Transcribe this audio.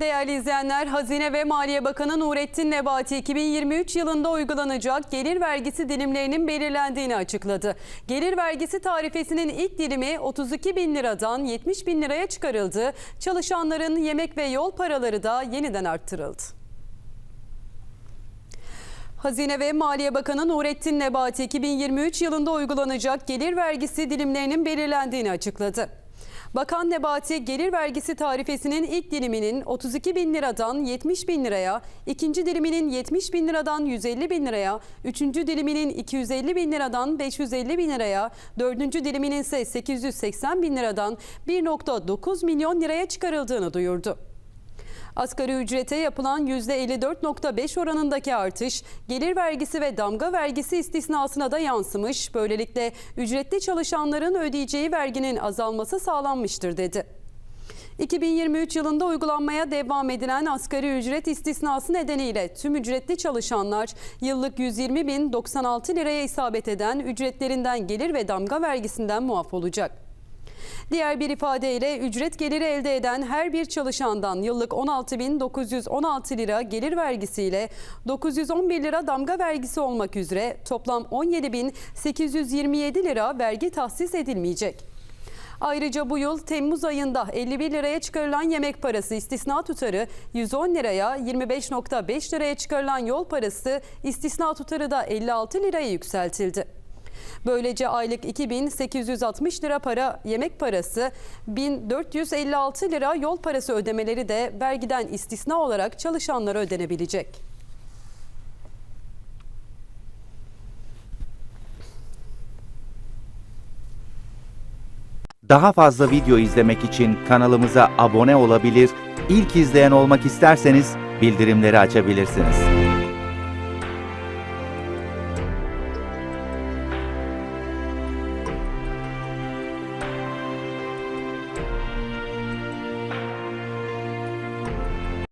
Değerli izleyenler, Hazine ve Maliye Bakanı Nurettin Nebati 2023 yılında uygulanacak gelir vergisi dilimlerinin belirlendiğini açıkladı. Gelir vergisi tarifesinin ilk dilimi 32 bin liradan 70 bin liraya çıkarıldı. Çalışanların yemek ve yol paraları da yeniden arttırıldı. Hazine ve Maliye Bakanı Nurettin Nebati 2023 yılında uygulanacak gelir vergisi dilimlerinin belirlendiğini açıkladı. Bakan Nebati gelir vergisi tarifesinin ilk diliminin 32 bin liradan 70 bin liraya, ikinci diliminin 70 bin liradan 150 bin liraya, üçüncü diliminin 250 bin liradan 550 bin liraya, dördüncü diliminin ise 880 bin liradan 1.9 milyon liraya çıkarıldığını duyurdu. Asgari ücrete yapılan %54.5 oranındaki artış gelir vergisi ve damga vergisi istisnasına da yansımış. Böylelikle ücretli çalışanların ödeyeceği verginin azalması sağlanmıştır dedi. 2023 yılında uygulanmaya devam edilen asgari ücret istisnası nedeniyle tüm ücretli çalışanlar yıllık 120.096 liraya isabet eden ücretlerinden gelir ve damga vergisinden muaf olacak. Diğer bir ifadeyle ücret geliri elde eden her bir çalışandan yıllık 16.916 lira gelir vergisiyle 911 lira damga vergisi olmak üzere toplam 17.827 lira vergi tahsis edilmeyecek. Ayrıca bu yıl Temmuz ayında 51 liraya çıkarılan yemek parası istisna tutarı 110 liraya, 25.5 liraya çıkarılan yol parası istisna tutarı da 56 liraya yükseltildi. Böylece aylık 2860 lira para yemek parası, 1456 lira yol parası ödemeleri de vergiden istisna olarak çalışanlara ödenebilecek. Daha fazla video izlemek için kanalımıza abone olabilir, ilk izleyen olmak isterseniz bildirimleri açabilirsiniz.